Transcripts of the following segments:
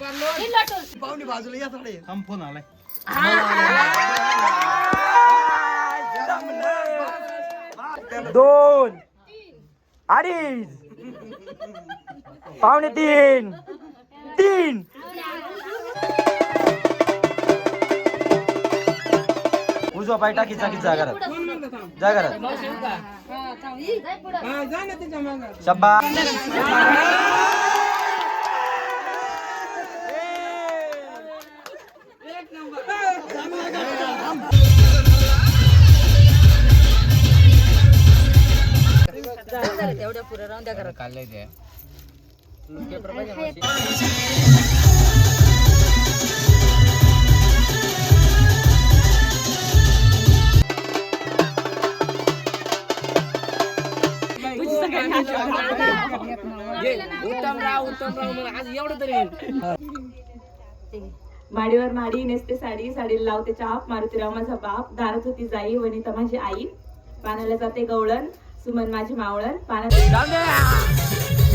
पाहुणे बाजूला या थोडे थांब फोन आलाय. दोन. अडीच. पावणे तीन. तीन. उजवा पाय टाकी चाकी जा घरात. जा घरात शब्बा तेवढ्या पुढे राहून द्या घरात. काढलंय ते. उत्तम राव उत्तम राव मग आज एवढं तरी. माडीवर माडी नेसते साडी साडीला लावते चाप मारुतीराव माझा बाप दारात होती जाई वनिता माझी आई. पाण्याला जाते गवळण. सुमन माझी मावळण पाण्यात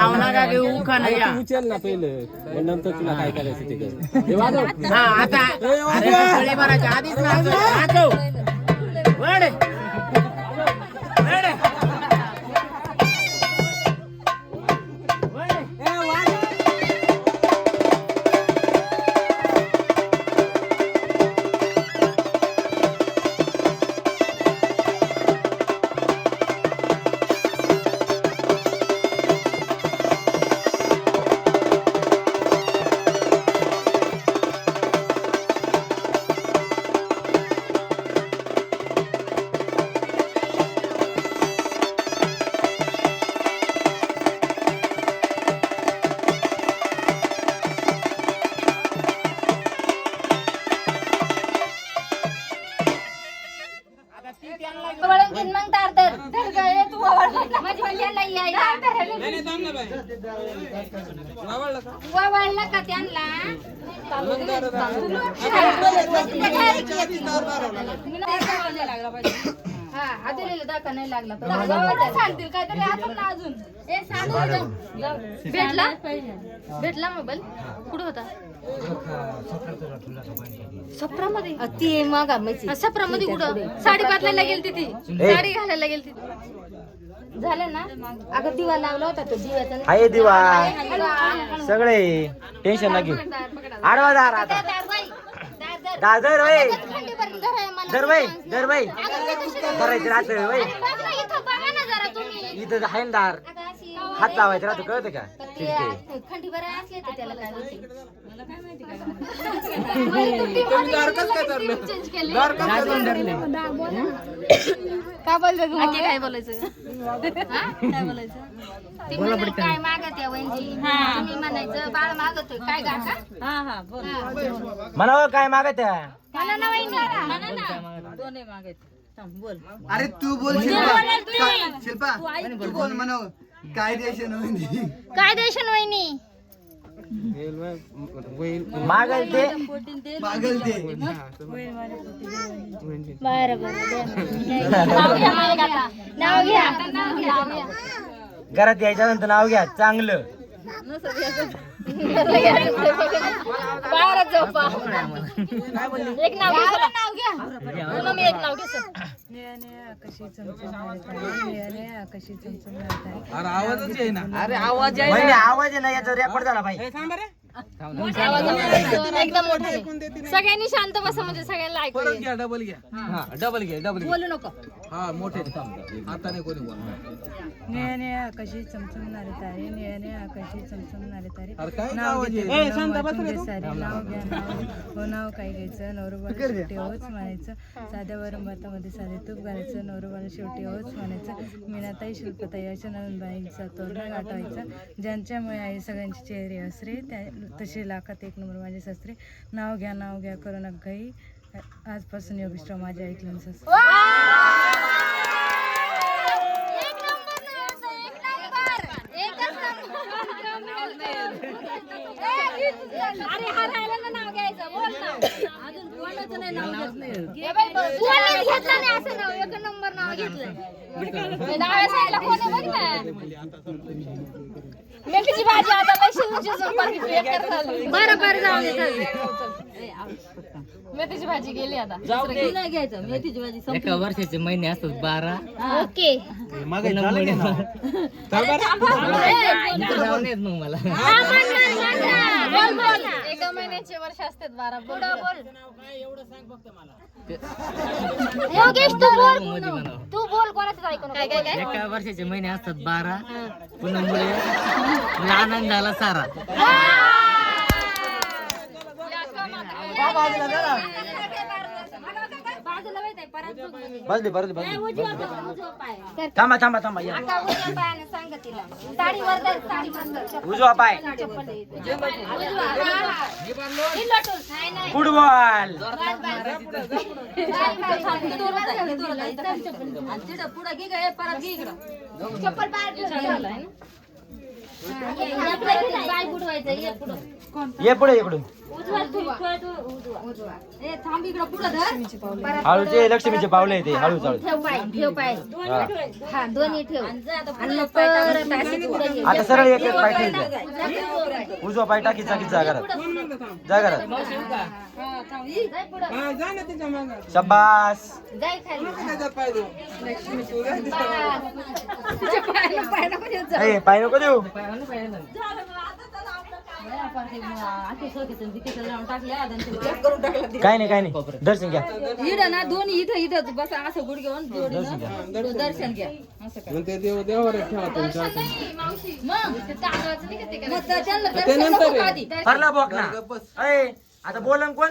तू उचल ना पहिलं. मग नंतर तुला काय करायचं ते कर. हे वाजव. वळून वळला का त्यांना? हा नाही लागला पाहिजे. सांगतील काहीतरी असेल ना अजून. ए सांगू जाऊ. भेटला? भेटला मोबाईल? कुठं होता? सप्रामध्ये ती मागा सप्रामध्ये कुठं? साडी बदलायला गेलती ती. साडी घालायला गेलती ती. झालं ना? अगं दिवा लावला होता तो दिव्याचा. आहे दिवा. सगळे टेन्शन ना घेऊ. आडवा दार आता. दार दार धर. वय धर वय वय करायचं राहतं वय इथं आहे ना दार. हात लावायचं राहतं कळतं का? ठीक आहे. काय. काय बोलतो काय बोलायचं? हा? काय बोलायचं? ती म्हणे, काय मागत आहे वहिनी? तुम्ही म्हणायचं बाळ मागतोय. काय काका हा. म्हणावं काय मागत आहे? म्हणा ना वहिनी. म्हणा ना. अरे तू बोल शिल्पा. शिल्पा तू बोल म्हणाव काय द्यायचे नवीन? काय देशन वहिनी मागल ते पागल ते बरं बरं नाव घ्या घरात यायच्या नंतर नाव घ्या चांगलं. झोपा. एक नाव घ्या नाव घ्या. तुला मी एक नाव घ्या अरे आवाज आहे वहिनी आवाज आहे ना याचा रेकॉर्ड झाला पाहिजे एकदम मोठा सगळ्यांनी शांत बसा म्हणजे सगळ्यांना ऐकू येईल. घ्या डबल घ्या. हा. डबल घ्या डबल बोलू नको. हा मोठे. कोणी बोलणार. निळ्याने आकाशी चमचमणारे तारे निळ्याने आकाशी चमचमणारे तारे. अरे काय नाव आवाज सारे. घ्या नाव हो नाव काय घ्यायचं? नवरोबाला शेवटी होच म्हणायचं. साध्या वरम भातामध्ये साधे तूप घालायचं. नवरोबाला शेवटी होच म्हणायचं. मीनाताई शिल्पताई अशा नंदबाईंचा तोरणा गाठवायचा. ज्यांच्यामुळे आई सगळ्यांचे चेहरे असरे त्या तसे लाखात एक नंबर माझे सासरे. नाव घ्या नाव घ्या करू नका आजपासून योगिष्ट माझ्या ऐकलं सासरे एक नंबर नाव, एक नंबर. एकच नंबर. ए, अरे हा राहिला ना नाव घ्यायचं बोल ना अजून कोणाचं नाही नाव घेतलं घे बाई, बघ. कोणीच घेतलं नाही असं नाव एक नंबर नाव घेतलंय डाव्या साईडला कोणी बघ ना मेथीची भाजी आता लय शिजून शिजून पाकी बेकार झाली. बरं बरं जाऊ दे जाऊ दे. मेथीची भाजी गेली आता. एका वर्षाचे महिने असतात बारा. ओके. मग मला. हा. बोल, बोल. एका महिन्यात लग्नाचे वर्ष असतात बारा. पुढं बोल. योगेश तू बोल. मध्ये म्हणावं. तू बोल कोणाचं ऐकू नको. काय काय काय? एका वर्षाचे महिने असतात बारा. पुन्हा लहान झाला सारा. बाजूला म्हणजे. बसली बसली बसली उजवा पाय. थांबा थांबा थांबा या. उजवा पाय. हा, हा. ही. फुटबॉल. पुढं घे गं, परत घे इकडं. चप्पल. हा, पाय ये पुढं. ये पुढे तू, तू, तू. ए, थांब इकडं पुढं धर. परत हळूचे लक्ष्मीचे पावले येते हळू चालू. ठेव पाय ठेव पाय. हा. हा दोन्ही ठेव. आणि मग परत अशी पुढे घे. आता सरळ एक एक पाय ठेवायचा उजवा पाय टाकी चाकीत जा घरात. जा घरात. जाय पुढं. शब्बास जाय खाली. ए पाय नको देऊ काय नाही काय नाही. दर्शन घ्या. इथं ना दोन्ही इथं इथं बस असं गुडघ्यावर जोडीनं. दर्शन घ्या. असं देव देवावर ठेवा तुमच्या मग दर्शन नको का आधी? बोक ना. ए आता बोलन कोण?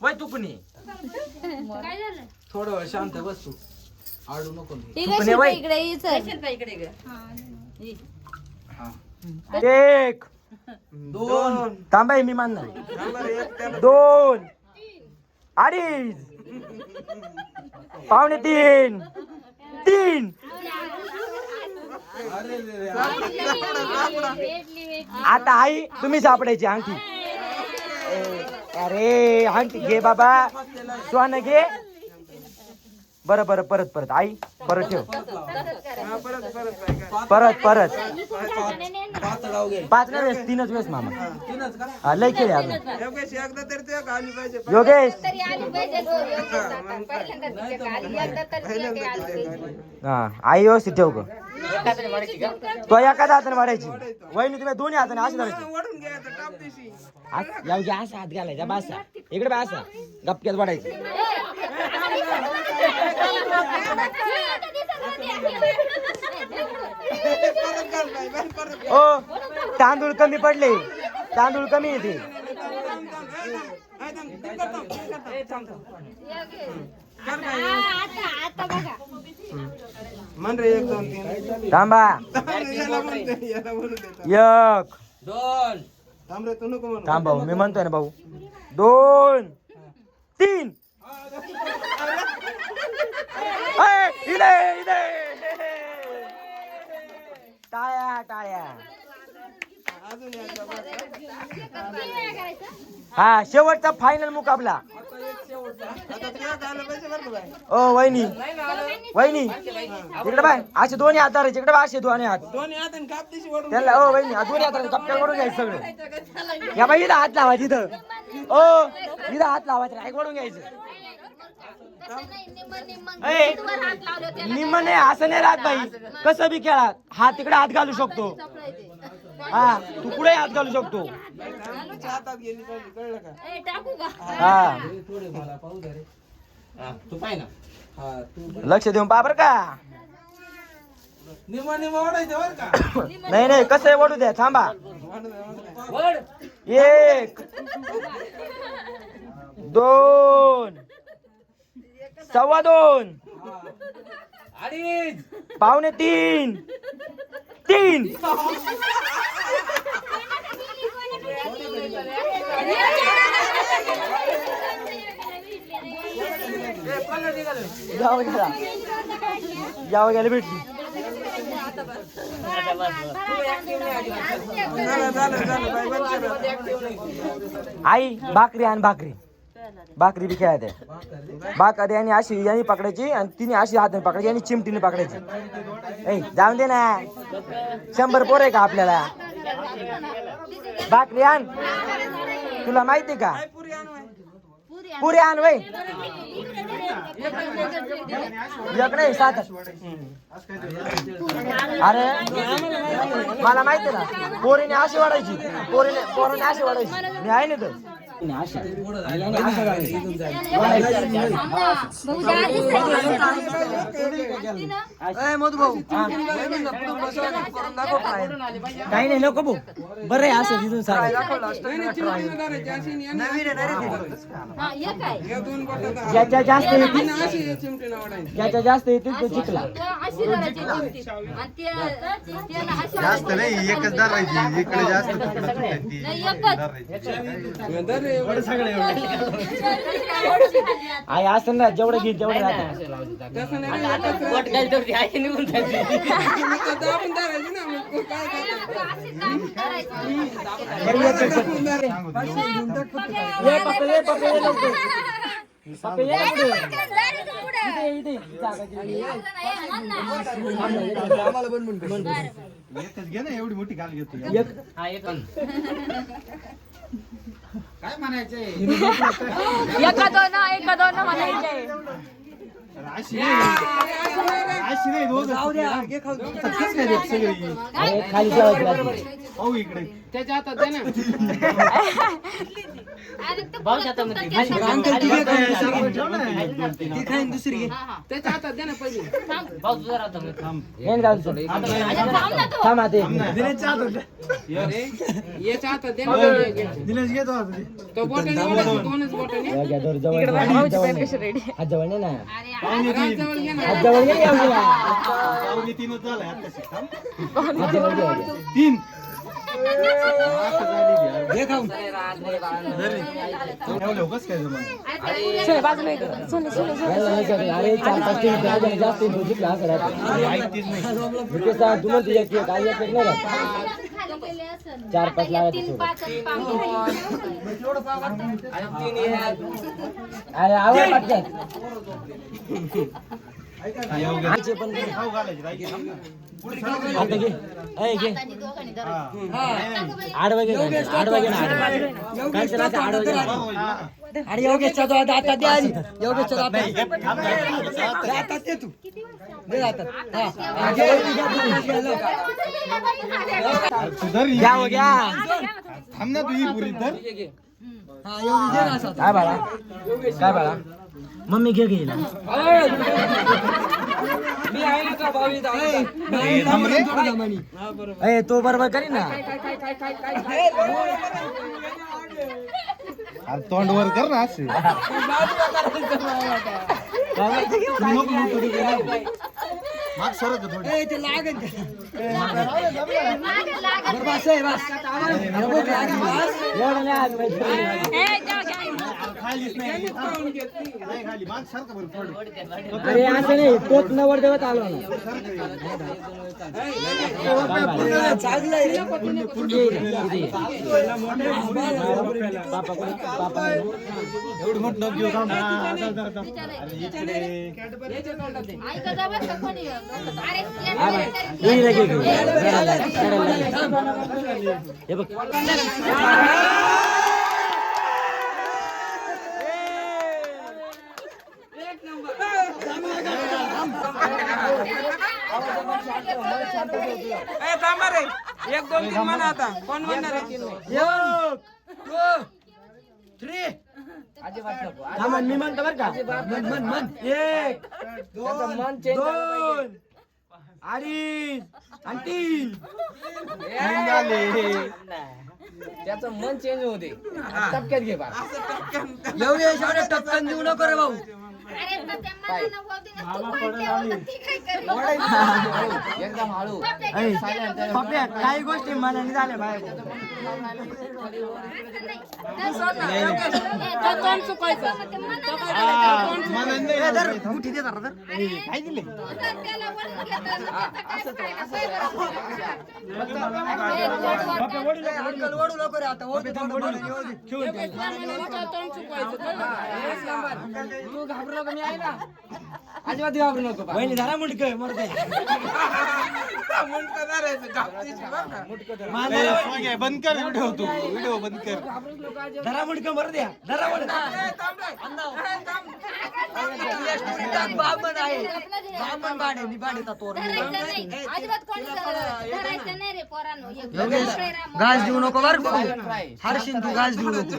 वय तू कुणी काय झालं? थोडं वेळ शांत बस तू. आडू नको तू कुणी वय. एक. दोन. तांबाई मी मानणार. दोन. अडीच. पावणे तीन. तीन. आता आई तुम्ही सापडायची अंगठी. ए, अरे अंगठी घे बाबा. स्वान घे. बरं बरं परत परत. आई परत ठेव. परत परत पाच वेळेस तीनच वेळेस मामा. हा लय केले अजून. योगेश तरी आली पाहिजे. हो, योग्य जाता. पहिल्यांदा तिच्या का आली, एकदा तर तिला काही आलं पाहिजे. हा आई व्यवस्थित ठेव ग. तो एका हाताने वाढायची वहिनी तुम्ही दोन्ही हाताने अशी धरायची. आस- या असा हात घालायचा बासा इकडे बा असा गपक्यात वाढायची ओ तांदूळ कमी पडले. तांदूळ कमी येते म्हण रे एक दोन तीन थांबा. एक. दोन थांब भाऊ मी म्हणतोय ना भाऊ. दोन तीन. इले इले. टाळ्या टाळ्या. अजून एकदा बघ. हा शेवटचा फायनल मुकाबला. ओ वहिनी. वहिनी. इकडे बाय. असे दोन्ही हात धरायचे इकडे बाय असे दोन्ही हात. त्याला ओ वहिनी हा दोन्ही हात कपड्या करून घ्यायचं सगळं. या बाई इथं हात लावायचं इथं ओ इथं हात लावायचं करून घ्यायचं. निम्म नाही असं नाही राहत बाई. कसं बी खेळा हात तिकडे हात घालू शकतो. हा तू पुढे हात घालू शकतो. हा. तू पाय ना. हा लक्ष देऊन बरं का. नाही नाही कसं आहे वडू द्या थांबा. ओढू ओढू. एक दोन. सव्वा दोन. अडीच. पावणे तीन. तीन. जावं गेला गेला भेटली. आई भाकरी आणि भाकरी. भाकरी बी खेळायत भाकरी आणि अशी यांनी पकडायची आणि तिने अशी हाताने पकडायची आणि चिमटीने पकडायची. ऐ जाऊन दे ना. शंभर पोर आहे का आपल्याला? भाकरी आण. तुला माहिती का? पुरी आण वय. एक सात. अरे मला माहिती ना पोरीने अशी वाढायची. पोरीने पोराने अशी वाढायची. मी आहे ना तर आणि काही नाही नको भाऊ. बरं आहे असं तिथून. ज्याच्या जास्त येतील ज्याच्या जास्त येतील तो जिंकला. जास्त नाही एकच धरायची इकडे जास्त. आहे असं ना जेवढं घेईल तेवढं राहतं. बरं, एक- एक- ये पप्पा, ये पप्पा, ये लवकर. पप्पा, ये लवकर. इथे, इथे. जागा घे. एकच घे ना एवढी मोठी गाल घेतो एक. एका एका दोन एका दोन म्हणायचंय. अशी नाही अशी नाही दोघं कसं काय देत सगळी अरे, खाली ठेवायची लागते. पाहू इकडे त्याच्या हातात दे ना ती खाईन दुसरी त्याच्या हातात दे ना पहिले. थांब आता एक मिनिट. अरे याच्या हातात दे ना पहिले. दिनेश घेतो आता ते. तो बोटाने ओढायचं, दोनच बोटाने या घ्या, दोर जवळ घे. जवळ नाही. हात जवळ नाही ना हात जवळ तीनच झालाय आत्ताशी. थांब. घे, येऊ द्या. तीन ठेवलं कस काय जमा याला नाही अरे चार पाच टीम त्याच्याने जास्त नाही चार पाच अरे आवड वाटतात येऊ घे. आता घे ऐ घे आडवं घे आडवं घे ना योगेशचा आता द्या योगेशचा आता तू दे आता सुधर घ्या हो, घ्या थांब ना तू ही पुरी तर काय बाळा काय बाळा मम्मी घे घेईल थांब रे. ए तो बरोबर करी ना. अरे तोंड वर कर ना असे. माग सरक थोडी. एवढं नाही आज खालीच नाही. नाही. खाली. माग सरक बरं थोडं. अरे असं नाही. तोच नवर देवत आलो एवढं मोठं घेऊ. हा, चल, लाग. हे बघ एक दोन तीन म्हणा आता. कोण म्हणणार आहे? थांबा, मी म्हणतो बरं का. मन मन मन एक दोन दोन अडीच आणि तीन. तीन झाले. त्याचं मन चेंज होते टपक्यात घे बाळा. योगेश एवढे टपकन देऊ नको रे भाऊ. एकदम हळू ऐ, पप्या काही गोष्टी मनाने झाल्या बाहेर. मनाने नाही झालं. काय दिले तू घाबरू नको मी आहे ना अजिबात घाबरू नको बहिणी धरा मुंडक मरते ए, स्वांग आहे, बंद कर. धरा मुडकं बरं द्या धरा मुडकं. बामण आहे. बामण मी बाडेचा तोर. घास देऊ नको बरं का? तू हरशीन तू घास देऊ नको.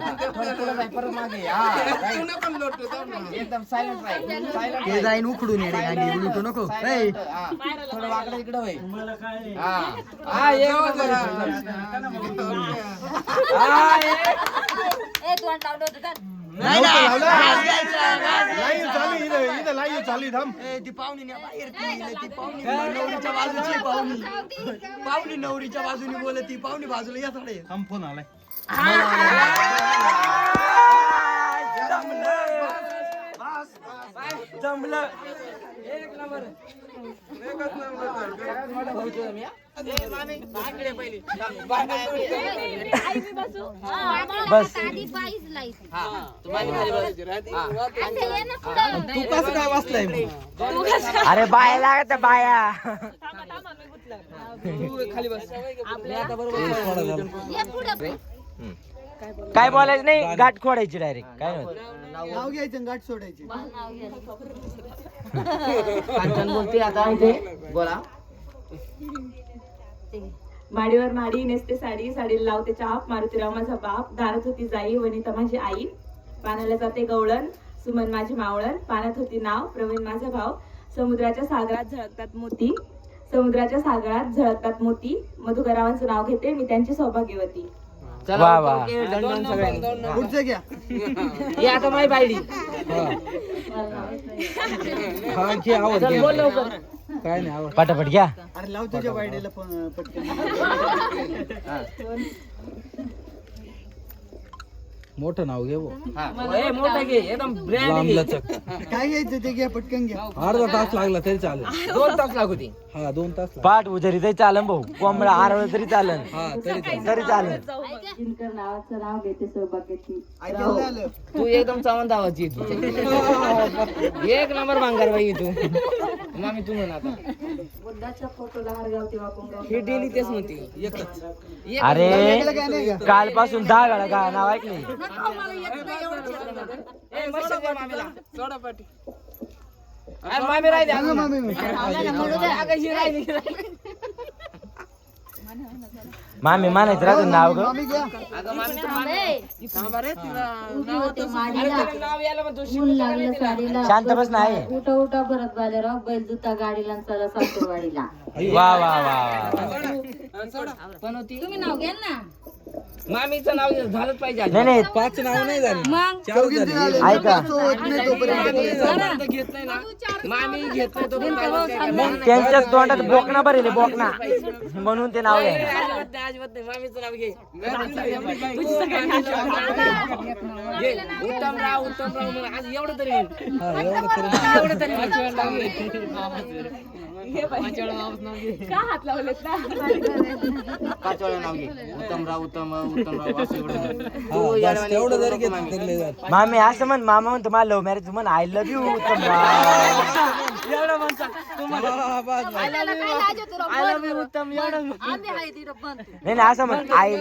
एकदम सायलेंट राहील. ते जाईन उखडून येणे गाडी उलटू नको. थोडं वाकडं इकडं होय. हा. हा. नाही घ्यायचा. ए, ती पाहुणी बाहेर ती, पाहुणी नवरीच्या बाजूची आहे, पाहुणी पाहुणी नवरीच्या बाजूने बोलत ती पाहुणी बाजूला या थोडे फोन आलाय बस. तू खाली बस. हा. कसं काय वाचलाय अरे बाया लागत बाया ये पुढं. काय बोलायचं? नाही गाठ खोडायची डायरेक्ट काय नव्हतं नाव घ्यायचं गाठ सोडायची. कांचन बोलते आता इथे. बोला. माडीवर माडी नेसते साडी साडी लावते चाप मारुतीराव माझा बाप दारात होती जाई वनिता माझी आई. पाण्याला जाते गवळण सुमन माझी मावळण पाण्यात होती नाव प्रवीण माझा भाव. समुद्राच्या सागरात झळकतात मोती. समुद्राच्या सागरात झळकतात मोती. मधुकरावांचं नाव घेते मी त्यांची सौभाग्यवती. वा, वा. पुढचं घ्या. ये आता माही पाहिली बोल लवकर. पटापट घ्या. अरे लाव तुझ्या बायडेला पण पटकन. मोठं नाव घे हा. ए, मोठं घे एकदम ब्रँड घे. काय घ्यायचं ते घ्या पटकन घ्या. अर्धा तास लागला तरी चालेल. दोन तास लागू दे. हा दोन तास. पाठ उजरी तरी चालन भाऊ. कोंबडा आरवळ तरी चालन. हा तरी चालेल तरी चालन. नावाचं नाव घेते तू एकदम चव्हाण धावाची एक नंबर भांगार बाई तू. मामी तू म्हण आता. बुद्धाच्या फोटोला हरगावते वापरून हे डेली तेच म्हणते. एकच. एक अरे नाही का कालपासून दहा वेळा गा नाव ऐकले ए, मस्त द्या मामीला. सोडा पाठी. मामी राहिली राहिली, मानायचं राहतं नाव ग शांत बस ना आहे. उठा उठा भरत बालेराव बैल जुता गाडीला चला सासूरवाडीला. वा वा वा वा पण होती तुम्ही नाव घ्या ना. मामीचं नाव झालंच पाहिजे आधी. नाही नाही पाच नाव नाही झाले. मग? चौघींचे झाले. ऐका. घेत नाही ना. मामी घेत नाही तो पण काय म्हणते, काय म्हणते. त्यांच्याच तोंडात बोकना भरेल बोकना म्हणून ते नाव आहे. अजिबात नाही, अजिबात नाही. मामीचं नाव घे. तुझी सगळ्यांची नाव घे. उत्तमराव उत्तमराव म्हणून आज एवढं तरी म्हण. एवढं तरी म्हण. पाचवाळा नाव घे. उत्तमराव उत्तम उत्तमराव असं एवढं तेवढं जरी मामी. घेतलं तरी झालं. मामी असं म्हण मामा म्हणतो मला लव्ह मॅरेज म्हण आय लव्ह यू एवढं म्हणता नाही. नाही असं म्हण. आय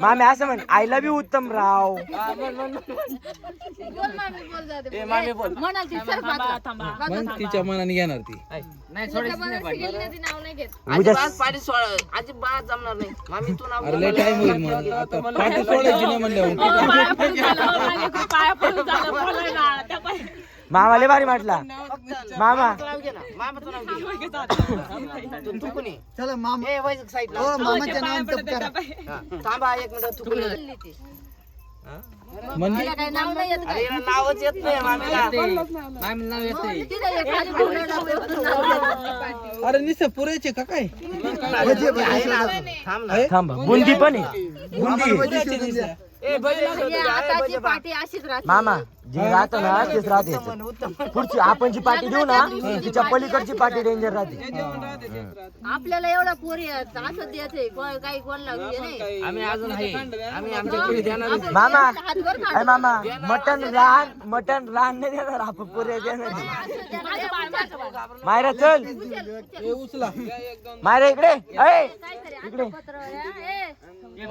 मामी असं म्हण. आय लव्ह यू उत्तम राव. म्हण, म्हण, म्हण. बोल मामी बोल जाते ए, मामी बोल. म्हणाल ती सर मग तिच्या मनाने घेणार ती. नाही सोडायचं नाही पाठी. नाव नाही घेत. उद्या अजिबात जमणार नाही. मामी तू नाव अरे लय टाइम होईल मग. आता पाठी सोडायची नाही म्हणल्यावर. मामाले भारी म्हटला. मामा. मामाचं नाव घे ना मामाचं नाव घे तू थुकून ये. चला मामा. ए वैज साईडला. हो मामाच्या नावाने तप करा. हा, थांबा एक मिनिट थुकून ये. म्हणजे काय नाव नाही येत अरे याला नावच येत नाही मामीला. अरे निस पुरेचे का काय? भजी भजी आहे ना सोडा. अजून. थांब ना. थांबा बुंदी पण आहे. बुंदी ए लागत म्हणजे आताची बा. अशीच राहते. मामा जे राहतं ना तेच राहते. पुढची आपण जी पाठी देऊ ना तिच्या पलीकडची पाठी डेंजर राहते. आपल्याला एवढा पोरी आहेत, असं द्यायचंय. कोण- काही कोणला नाही आम्ही अजून आहे. आम्ही आमच्या पिढी देणार आपण मामा हातभर. अय मामा मटन लहान मटन लहान नाही देणार आपण पुरे देणार मायरा चल. मायरा इकडे. अय इकडे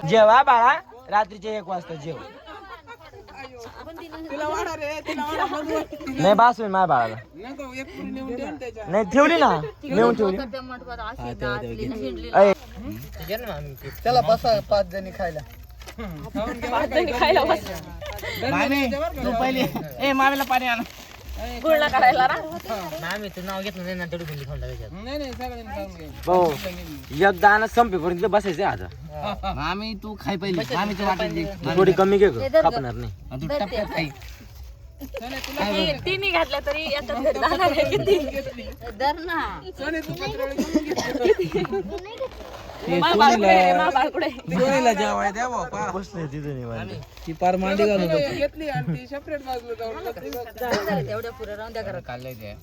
जेवा बाळा. रात्रीचे एक वाजता जेव. नाही बास होईल माझ्या बाळाला. नाही ठेवली ना. नेऊन ठेवली. त्या मंडपात अशी नाचली, हिंडली. अय चला बसा पाच जणी खायला मामी तू पहिले ए मामीला पाणी आण. मामी तू नाव घेतलं नाही ना तेवढी गुंडी खाऊन टाकायची भाऊ एक दाना संपेपर्यंत बसायचं आता मामी तू खाय पहिले मामीचं वाटत दे तू थोडी कमी घे ग, कापणार नाही आणि तू टपक्यात खाई धर ना बसले तिथे निवांत. तेवढ्या पुऱ्या राहून द्या घरात. काढलंय ते.